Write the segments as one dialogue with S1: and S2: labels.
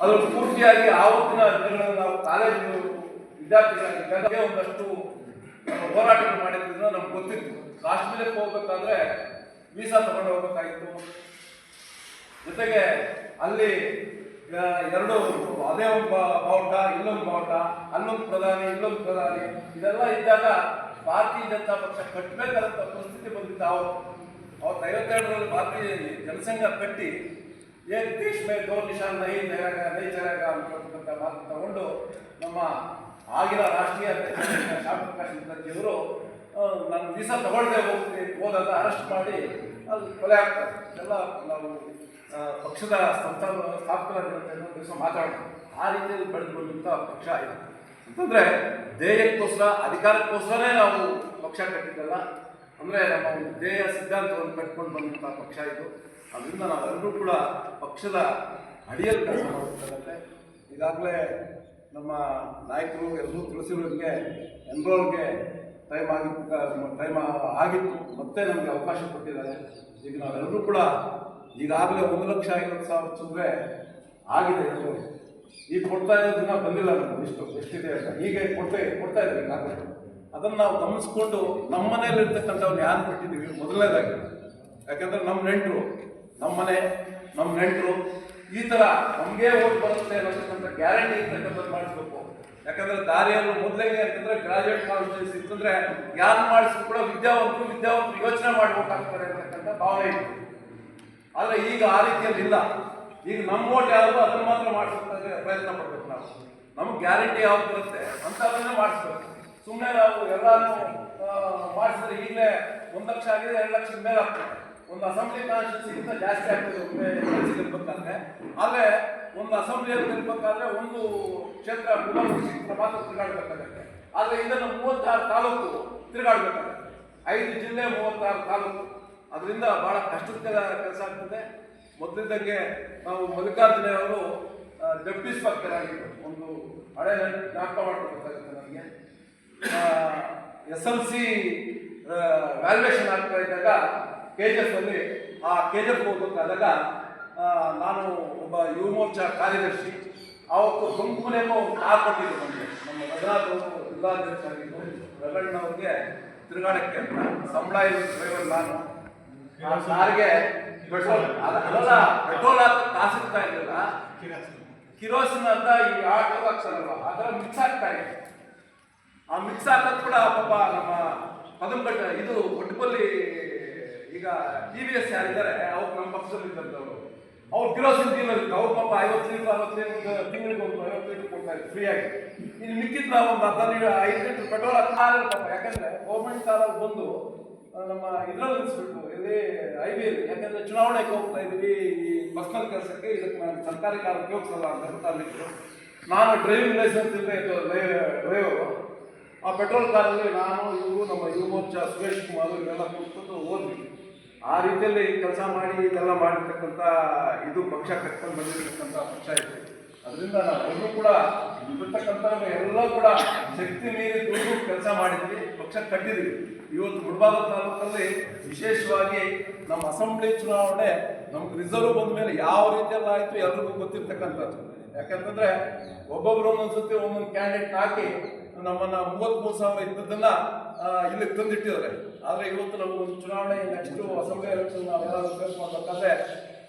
S1: ಅದ್ರ ಪೂರ್ತಿಯಾಗಿ ಆವತ್ತಿನ ದಿನಗಳನ್ನು ನಾವು ಕಾಲೇಜು ವಿದ್ಯಾರ್ಥಿಗಳಾಗಿದ್ದಾಗ ಒಂದಷ್ಟು ಹೋರಾಟಗಳು ಮಾಡಿದ್ರಿಂದ ನಮ್ಗೆ ಗೊತ್ತಿತ್ತು. ಕಾಶ್ಮೀರಕ್ಕೆ ಹೋಗ್ಬೇಕಾದ್ರೆ ವೀಸಾ ತಗೊಂಡು ಹೋಗ್ಬೇಕಾಗಿತ್ತು ಜೊತೆಗೆ ಅಲ್ಲಿ ಎರಡು ಅದೇ ಒಂದು ಬಾವುಟ ಇಲ್ಲೊಂದು ಬಾವುಟ, ಅಲ್ಲೊಂದು ಪ್ರಧಾನಿ ಇಲ್ಲೊಂದು ಪ್ರಧಾನಿ, ಇದೆಲ್ಲ ಇದ್ದಾಗ ಭಾರತೀಯ ಜನತಾ ಪಕ್ಷ ಕಟ್ಟಬೇಕಾದಂಥ ಪರಿಸ್ಥಿತಿ ಬಂದಿತ್ತು ಅವತ್ತು ಅವತ್ತು ಐವತ್ತೆರಡರಲ್ಲಿ ಭಾರತೀಯ ಜನಸಂಘ ಕಟ್ಟಿ ಏನ್ ದೇಶ ಮೇ ದೋ ನಿಶಾನ್ ನೈ ಜಯಗ ನೈ ಜಯಗ ಅಂತಕ್ಕಂಥ ಮಾತು ತಗೊಂಡು ನಮ್ಮ ಆಗಿನ ರಾಷ್ಟ್ರೀಯ ಶ್ಯಾಮ್ ಪ್ರಕಾಶ್ ಮುಖರ್ಜಿಯವರು ನಾನು ವೀಸಾ ತಗೊಳ್ದೆ ಹೋಗ್ತೀನಿ ಹೋದಾಗ ಅರೆಸ್ಟ್ ಮಾಡಿ ಅಲ್ಲಿ ಕೊಲೆ ಆಗ್ತಾರೆ ಎಲ್ಲ ನಾವು ಪಕ್ಷದ ಸಂಸ್ಥಾನ ಸ್ಥಾಪಕರ ದಿನದ ದಿವಸ ಮಾತಾಡೋಣ. ಆ ರೀತಿಯಲ್ಲಿ ಬೆಳೆದು ಬಂದಂಥ ಪಕ್ಷ ಇದೆ. ಅಂತಂದ್ರೆ ಧ್ಯೇಯಕ್ಕೋಸ್ಕರ ಅಧಿಕಾರಕ್ಕೋಸ್ಕರನೇ ನಾವು ಪಕ್ಷ ಕಟ್ಟಿದ್ದಲ್ಲ. ಅಂದ್ರೆ ನಮ್ಮ ಒಂದು ಧ್ಯೇಯ ಸಿದ್ಧಾಂತವನ್ನು ಕಟ್ಕೊಂಡು ಬಂದಂಥ ಪಕ್ಷ ಇದು. ಅದರಿಂದ ನಾವೆಲ್ಲರೂ ಕೂಡ ಪಕ್ಷದ ಅಡಿಯಲ್ಲಿ ಕೆಲಸ ಮಾಡಬೇಕಾಗತ್ತೆ ಈಗಾಗಲೇ ನಮ್ಮ ನಾಯಕರು ಎಲ್ಲರೂ ತಿಳಿಸಿರೋರಿಗೆ ಎನ್ರೋಲ್ಗೆ ಟೈಮ್ ಆಗಿತ್ತು ಟೈಮ್ ಆಗಿತ್ತು, ಮತ್ತೆ ನಮಗೆ ಅವಕಾಶ ಕೊಟ್ಟಿದ್ದಾರೆ. ಈಗ ನಾವೆಲ್ಲರೂ ಕೂಡ ಈಗಾಗಲೇ ಒಂದು ಲಕ್ಷ ಐವತ್ತು ಸಾವಿರ ಚಿಲ್ಲರೆ ಆಗಿದೆ ಎಲ್ಲರೂ. ಈಗ ಕೊಡ್ತಾ ಇರೋ ದಿನ ಬಂದಿಲ್ಲ ನಮ್ಗೆ ಇಷ್ಟು, ಎಷ್ಟಿದೆ ಅಂತ. ಹೀಗೆ ಕೊಡ್ತಾ ಕೊಡ್ತಾ ಇದ್ದೀವಿ ಈಗಾಗಲೇ. ಅದನ್ನು ನಾವು ಗಮನಿಸ್ಕೊಂಡು ನಮ್ಮ ಮನೇಲಿ ಇರ್ತಕ್ಕಂಥವ್ರು ಯಾರು ಕೊಟ್ಟಿದ್ದೀವಿ? ಮೊದಲನೇದಾಗಿ. ಯಾಕಂದ್ರೆ ನಮ್ಮ ನೆಂಟರು. ನಮ್ಮ ಮನೆ, ನಮ್ಮ ನೆಂಟರು, ಈ ಥರ ನಮಗೆ ಓಟ್ ಬರುತ್ತೆ ಅನ್ನೋದಕ್ಕಂತ ಗ್ಯಾರಂಟಿ ಇರ್ತಕ್ಕಂಥದ್ದು ಮಾಡಿಸ್ಬೇಕು. ಯಾಕಂದ್ರೆ ದಾರಿಯಲ್ಲಿ ಮೊದಲಿಗೆ ಅಂತಂದ್ರೆ ಗ್ರಾಜುಯೇಟ್ ಕಾನ್ಸ್ಟಿಟ್ಯೂನ್ಸಿ ಇತ್ತಂದ್ರೆ ಯಾರು ಮಾಡಿಸಿದ್ರು ಕೂಡ ವಿದ್ಯಾವಂತರು ವಿದ್ಯಾವಂತರು ಯೋಚನೆ ಮಾಡ್ಬೇಕಾಗ್ತಾರೆ ಅಂತಕ್ಕಂಥ ಭಾವನೆ ಇತ್ತು ಆದರೆ ಈಗ ಆ ರೀತಿಯಲ್ಲಿ ಇಲ್ಲ. ಈಗ ನಮ್ಮ ಓಟ್ ಯಾವುದು ಅದನ್ನ ಮಾತ್ರ ಮಾಡಿಸ್ಬೇಕಾದ್ರೆ ಪ್ರಯತ್ನ ಪಡ್ಬೇಕು ನಾವು. ನಮ್ಗೆ ಗ್ಯಾರಂಟಿ ಯಾವ್ದು ಬರುತ್ತೆ? ಅಂತ ಅದನ್ನೇ ಮಾಡಿಸ್ಬೇಕು. ಸುಮ್ಮನೆ ನಾವು ಎಲ್ಲಾನು ಮಾಡಿಸಿದ್ರೆ ಈಗಲೇ ಒಂದು ಲಕ್ಷ ಆಗಿದೆ, ಎರಡು ಲಕ್ಷದ ಮೇಲೆ ಆಗ್ತದೆ. ಒಂದು ಅಸೆಂಬ್ಲಿ ಕಾನ್ಸ್ಟಿಟ್ಯೂನ್ಸಿಗಿಂತ ಜಾಸ್ತಿ ಆಗ್ತದೆ ಒಮ್ಮೆ ಗೆಲ್ಬೇಕಾದ್ರೆ ಆದರೆ ಒಂದು ಅಸೆಂಬ್ಲಿಯಲ್ಲಿ ತಿರ್ಬೇಕಾದ್ರೆ ಒಂದು ಕ್ಷೇತ್ರ ಮೂವತ್ತು ಮಾತ್ರ ತಿರುಗಾಡ್ಬೇಕಾಗತ್ತೆ. ಆದರೆ ಇದನ್ನು ಮೂವತ್ತಾರು ತಾಲೂಕು ತಿರುಗಾಡ್ಬೇಕಾಗತ್ತೆ. ಐದು ಜಿಲ್ಲೆ, ಮೂವತ್ತಾರು ತಾಲೂಕು. ಅದರಿಂದ ಭಾಳ ಕಷ್ಟದ ಕೆಲಸ ಆಗ್ತದೆ. ಮೊದಲಿದ್ದಂಗೆ ನಾವು ಮಲ್ಲಿಕಾರ್ಜುನ ಅವರು ಡೆಪ್ಟಿ ಸ್ಪೀಕರ್ ಆಗಿದ್ದರು ಒಂದು ಹಳೆ ಜ್ಞಾಪಕ ಮಾಡ್ಕೊಬೇಕಾಗುತ್ತೆ ನಮಗೆ. ಎಸ್ ಎಲ್ ಸಿ ವ್ಯಾಲ್ಯೂಯೇಷನ್ ಆಗ್ತಾ ಇದ್ದಾಗ ಕೆ ಜಿ ಎಫ್ ಅಲ್ಲಿ, ಆ ಕೆ ಜಿ ಎಫ್ ಹೋಗ್ಬೇಕಾದಾಗ ನಾನು ಒಬ್ಬ ಯುವ ಮೋರ್ಚಾ ಕಾರ್ಯದರ್ಶಿ, ಅವತ್ತು ಗುಂಪುನೇಮೋ ಒಂದು ಕಾರ್ ಕೊಟ್ಟಿದ್ರು ನಮಗೆ. ನಮ್ಮ ರಘುನಾಥ್ ಜಿಲ್ಲಾಧ್ಯಕ್ಷ ಆಗಿದ್ದು ರಗಣ್ಣವ್ರಿಗೆ ತಿರುಗಾಡಕ್ಕೆ ಅಂತ ಸಂಬಳ ಇರೋ ಡ್ರೈವರ್ ನಾನು. ಆ ಕಾರ್ಗೆ ಪೆಟ್ರೋಲ್ ಅದ- ಅದಲ್ಲ ಪೆಟ್ರೋಲ್ ಹಾಕಿ ಕಾಸಿರ್ತಾ ಇರಲಿಲ್ಲ ಕಿರೋಸಿನ್ ಅಂತ ಈ ಆಟೋ ಹಾಕ್ಸಲ್ವ? ಅದರ ಮಿಕ್ಸ್ ಆಗ್ತಾ ಇದೆ. ಆ ಮಿಕ್ಸ್ ಹಾಕೋದು ಕೂಡ ಪಾಪ ನಮ್ಮ ಪದಂಕಟ್ಟ ಇದು ಒಟ್ಟಪಲ್ಲಿ ಈಗ ಟಿ ವಿ ಎಸ್ ಯಾರಿದ್ದಾರೆ ಅವ್ರು ನಮ್ಮ ಪಕ್ಷದಲ್ಲಿ ಇದ್ದಂಥವ್ರು ಅವ್ರು. ಕಿರೋಸಿನ್ ಸುದ್ದಿ ಇತ್ತು ಅವ್ರು ಪಾಪ ಐವತ್ತು ಲೀಟರ್, ಅರವತ್ತು ತಿಂಗಳಿಗೆ ಒಂದು ಐವತ್ತು ಲೀಟರ್ ಕೊಡ್ತಾ ಫ್ರೀ ಫ್ರೀಯಾಗಿ ಇನ್ನು ಮಿಕ್ಕಿದ್ರೆ ಒಂದು ಹತ್ತು ಲೀಟರ್, ಐದು ಲೀಟರ್ ಪೆಟ್ರೋಲ್ ಹಾಕಿ ಪಾಪ. ಯಾಕಂದ್ರೆ ಗೌರ್ಮೆಂಟ್ ಸಾಲ ಬಂದು ನಮ್ಮ ಇದ್ರಲ್ಲಿ ನಿಲ್ಲಿಸ್ಬಿಟ್ಟು ಇಲ್ಲಿ ಅಲ್ಲಿ. ಯಾಕಂದ್ರೆ ಚುನಾವಣೆಗೆ ಹೋಗ್ತಾ ಇದ್ದೀವಿ, ಈ ಪರ್ಸನಲ್ ಕೆಲಸಕ್ಕೆ ಇದಕ್ಕೆ ನಾನು ಸರ್ಕಾರಿ ಕಾರ್ ಉಪಯೋಗಿಸಲ್ಲ ಅಂತ ಹೇಳ್ತಾ ನಾನು ಡ್ರೈವಿಂಗ್ ಲೈಸೆನ್ಸ್ ಇಲ್ಲದೆ ಡ್ರೈವರು ಆ ಪೆಟ್ರೋಲ್ ಕಾರಲ್ಲಿ ನಾನು, ಇವರು, ನಮ್ಮ ಯುವ ಮೋರ್ಚಾ ಸುರೇಶ್ ಕುಮಾರ್ ಇವರೆಲ್ಲ ಕೂತ್ಕೊಂಡು ಹೋದ್ವಿ ಆ ರೀತಿಯಲ್ಲಿ ಕೆಲಸ ಮಾಡಿ ಇದೆಲ್ಲ ಮಾಡಿರ್ತಕ್ಕಂಥ ಇದು ಪಕ್ಷ ಕಟ್ಕೊಂಡು ಬಂದಿರತಕ್ಕಂಥ ಪಕ್ಷ ಇದೆ. ಅದರಿಂದ ನಾವೆಲ್ಲರೂ ಕೂಡ ಇರ್ತಕ್ಕಂಥ ಎಲ್ಲ ಕೂಡ ಶಕ್ತಿ ಮೀರಿ ಕೆಲಸ ಮಾಡಿದ್ವಿ, ಪಕ್ಷ ಕಟ್ಟಿದ್ವಿ. ಇವತ್ತು ಮುಳಬಾಗ ತಾಲೂಕಲ್ಲಿ ವಿಶೇಷವಾಗಿ ನಮ್ಮ ಅಸೆಂಬ್ಲಿ ಚುನಾವಣೆ ನಮ್ಗೆ ರಿಸರ್ವ್ ಬಂದ ಮೇಲೆ ಯಾವ ರೀತಿಯಲ್ಲಿ ಆಯಿತು ಎಲ್ರಿಗೂ ಗೊತ್ತಿರ್ತಕ್ಕಂಥದ್ದು. ಯಾಕಂತಂದ್ರೆ ಒಬ್ಬೊಬ್ರು ಒಂದೊಂದ್ಸತಿ ಒಂದೊಂದು ಕ್ಯಾಂಡಿಡೇಟ್ ಹಾಕಿ ನಮ್ಮನ್ನ ಮೂವತ್ಮೂರು ಸಾವಿರ ಇದ್ದದನ್ನ ಇಲ್ಲಿಗೆ ತಂದಿಟ್ಟಿದ್ದಾರೆ. ಆದ್ರೆ ಇವತ್ತು ನಾವು ಒಂದು ಚುನಾವಣೆ next assembly election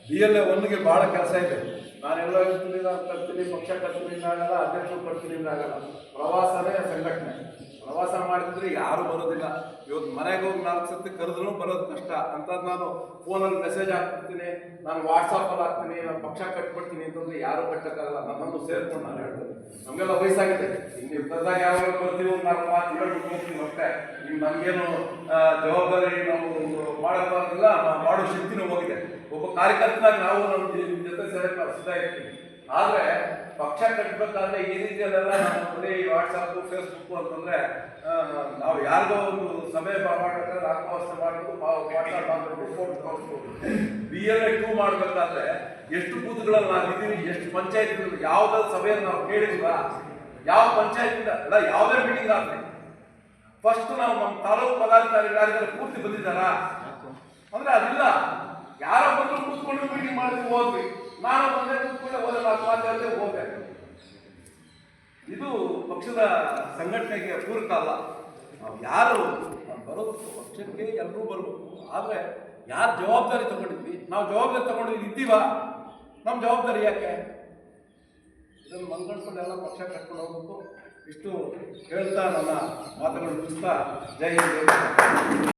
S1: B L A ಒನ್ಗೆ ಬಹಳ ಕೆಲಸ ಇದೆ. ನಾನೆಲ್ಲ ಇರ್ತೀನಿ ನಾನು ಕಟ್ತೀನಿ ಪಕ್ಷ ಕಟ್ತೀನಿ ಆಗಲ್ಲ ಅಧ್ಯಕ್ಷರು ಕಟ್ತೀನಿ ಆಗಲ್ಲ ಪ್ರವಾಸನೇ ಸಂಘಟನೆ. ಪ್ರವಾಸ ಮಾಡಿದ್ರೆ ಯಾರು ಬರೋದಿಲ್ಲ. ಇವತ್ತು ಮನೆಗೆ ಹೋಗಿ ನಾಲ್ಕು ಸತಿ ಕರೆದ್ರು ಬರೋದು ಕಷ್ಟ. ಅಂತ ನಾನು ಫೋನಲ್ಲಿ ಮೆಸೇಜ್ ಹಾಕ್ಬಿಡ್ತೀನಿ, ನಾನು ವಾಟ್ಸಪ್ಪಲ್ಲಿ ಹಾಕ್ತೀನಿ, ನಾನು ಪಕ್ಷ ಕಟ್ಬಿಡ್ತೀನಿ ಅಂತಂದ್ರೆ ಯಾರು ಕಟ್ಟಕ್ಕಾಗಲ್ಲ. ನನ್ನನ್ನು ಸೇರ್ಕೊಂಡು ನಾನು ಹೇಳ್ತೀನಿ. ನಮಗೆಲ್ಲ ವಯಸ್ಸಾಗಿದೆ. ಇನ್ನು ಇಬ್ಬರದಾಗ ಯಾವಾಗ ಬರ್ತೀವಿ ನಾಲ್ಕು ಮಾತು ಹೇಳ್ಬಿಟ್ಟು ಹೋಗ್ತೀವಿ ಅಷ್ಟೇ. ಇನ್ನು ನಮಗೇನು ಜವಾಬ್ದಾರಿ ನಾವು ಮಾಡೋಕ್ಕಾಗಿಲ್ಲ ಮಾಡೋ ಶಕ್ತಿನೂ ಹೋಗಿದೆ. ಒಬ್ಬ ಕಾರ್ಯಕರ್ತನಾಗಿ ನಾವು ನಮ್ಮ ಜೊತೆ ಸೇರಕ್ಕೆ ನಾವು ಸಿದ್ಧ ಇರ್ತೀವಿ. ಆದ್ರೆ ಪಕ್ಷ ಕಟ್ಟಬೇಕಾದ್ರೆ ಈ ರೀತಿಯಲ್ಲೆಲ್ಲ ನಮ್ಮ ಬರೀ ವಾಟ್ಸಪ್ ಫೇಸ್ಬುಕ್ ಅಂತಂದ್ರೆ ನಾವು ಯಾರಿಗೋ ಒಂದು ಸಭೆ ಮಾಡ್ಬೇಕಾದ್ರೆ ಆತ್ಮಹತ್ಯೆ ಮಾಡಬೇಕು ವಾಟ್ಸಪ್ ಮಾಡಬೇಕು ಫೋಟೋ ತೋರಿಸ್ಬೋದು ಬಿ ಎಲ್ ಎ ಟೂ ಮಾಡಬೇಕಾದ್ರೆ ಎಷ್ಟು ಬೂತ್ಗಳಲ್ಲಿ ನಾವು ಇದ್ದೀವಿ ಎಷ್ಟು ಪಂಚಾಯತ್ ಯಾವ್ದಾದ್ರು ಸಭೆಯನ್ನು ನಾವು ಕೇಳಿದ್ವಾ? ಯಾವ ಪಂಚಾಯತ್ ಅಲ್ಲ ಯಾವುದೇ ಮೀಟಿಂಗ್ ಆಗಲಿ. ಫಸ್ಟ್ ನಾವು ನಮ್ಮ ತಾಲೂಕು ಪದಾಧಿಕಾರಿಗಳು ಯಾರಿದ್ದಾರೆ ಪೂರ್ತಿ ಬಂದಿದ್ದಾರಾ? ಅಂದ್ರೆ ಅದಿಲ್ಲ. ಯಾರೋ ಬಂದ್ರು ಕೂತ್ಕೊಂಡು ಮೀಟಿಂಗ್ ಮಾಡಿದ್ವಿ ಹೋದ್ವಿ. ನಾನು ಬಂದೆ ಕೂತ್ಕೊಂಡೆ ಹೋದ್ರೆ ಸ್ವಾತಂತ್ರ್ಯ ಹೋದೆ. ಇದು ಪಕ್ಷದ ಸಂಘಟನೆಗೆ ಪೂರಕ ಅಲ್ಲ. ನಾವು ಯಾರು ಬರೋದು ಪಕ್ಷಕ್ಕೆ ಎಲ್ಲರೂ ಬರಬೇಕು. ಆದರೆ ಯಾರು ಜವಾಬ್ದಾರಿ ತಗೊಂಡಿದ್ವಿ? ನಾವು ಜವಾಬ್ದಾರಿ ತಗೊಂಡಿದ್ವಿ ಇದ್ದೀವಾ? ನಮ್ಮ ಜವಾಬ್ದಾರಿ ಯಾಕೆ? ಇದನ್ನು ಎಲ್ಲ ಪಕ್ಷ ಕಟ್ಕೊಂಡು ಹೋಗ್ಬೇಕು. ಇಷ್ಟು ಹೇಳ್ತಾ ನನ್ನ ಮಾತುಗಳು ಮುಗಿಸ್ತಾ ಜೈ ಹಿಂದ್.